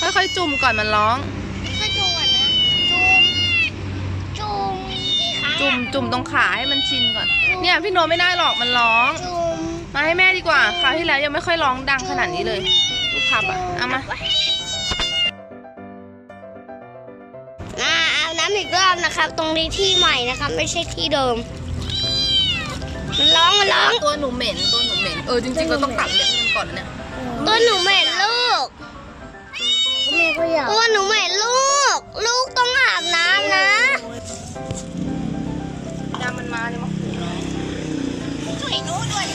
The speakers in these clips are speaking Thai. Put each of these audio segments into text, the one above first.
ค่อยๆ จุ่มก่อนมันร้องก็ดูก่อนนะ จุ่ม จุ่มกี่ครั้งจุ่มจุ่มตรงขาให้มันชินก่อน เนี่ยพี่โนตไม่ได้หรอกมันร้อง จุ่มมาให้แม่ดีกว่าคราวที่แล้วยังไม่ค่อยร้องดังขนาดนี้เลย ลูกพับอะ เอามาอ่าอาบน้ำอีกรอบนะครับ ตรงนี้ที่ใหม่นะครับ ไม่ใช่ที่เดิม มันร้องมันร้อง ตัวหนูเหม็นตัวหนูเหม็น เออจริงๆเราต้องตัดเล็บมันก่อนนะเนี่ย ช่วยหนูด้วย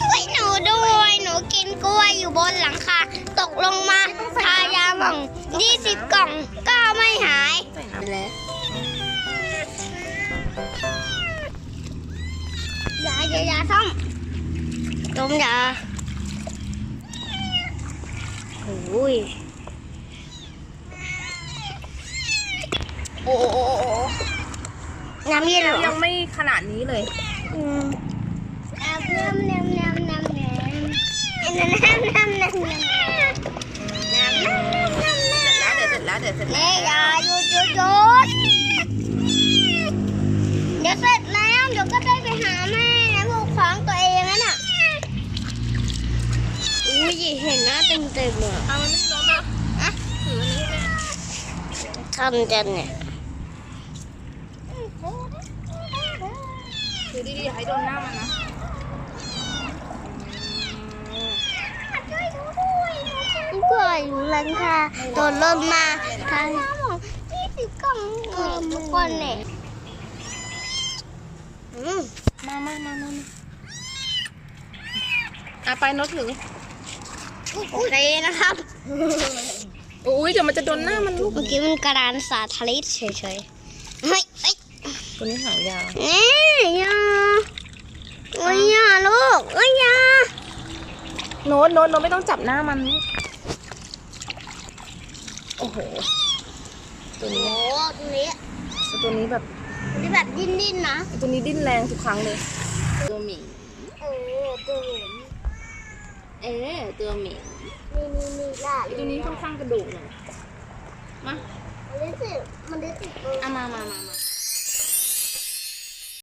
ช่วยหนูด้วย หนูกินกล้วยอยู่บนหลังคาตกลงมาทายาหม่องยี่สิบกล่องก็ไม่หายใส่น้ำแล้วยาอย่าอย่าท่องดมยาโอ้ยโอ้ น้ำเย็นเหรอยังไม่ขนาดนี้เลยอืมอาบน้ำน้ำน้ำน้ำน้ำน้ำน้ำน้ำน้ำน้ำน้ำน้ำน้ำเสร็จแล้วเดี๋ยวเสร็จแล้วเดี๋ยวเสร็จเนแล้วยอย่าหยุดหยุดหยุดเดี๋ยวเสร็จแล้วเดี๋ยวก็ได้ไปหาแม่นะพวกของตัวเองนั่นน่ะอุ้ยเห็นหน้าเต็มเต็มๆเลยเอามันไม่ร้อนมาอะถืออันนี้ให้แม่ทำจันเนี่ยถือดีๆ อย่าให้โดนหน้ามันนะก็อยู่หลังคาโดนลมมาทางที่สิบกล่องทุกคนเนี่ยอืมามามามามาอะไปน้ตถือโอเคนะครับ อุ้ยเดี๋ยวมันจะโดนหน้ามันลูก เมื่อกี้มันกระดานสาทลิตเฉยๆเฮ้ยเฮ้ย ตัวนี้หางยาวนี่ยาโอ้ยยาลูกโอ้ยยาโน้ตโน้ตโน้ตไม่ต้องจับหน้ามันลูกโอ้โห ตัวโอ้นี้ตัวนี้ตัวนี้แบบตัวนี้แบบดิ้นๆนะ ตัวนี้ดิ้นแรงทุกครั้งเลย ตัวหมีโอ้ตัวเหม็นเออตัวหมีนี่นี่นี่ล่ะไอ้ตัวนี้ค่อนข้างกระดูกหน่อยมามันรู้สึกมันรู้สึกเออเอามามามามา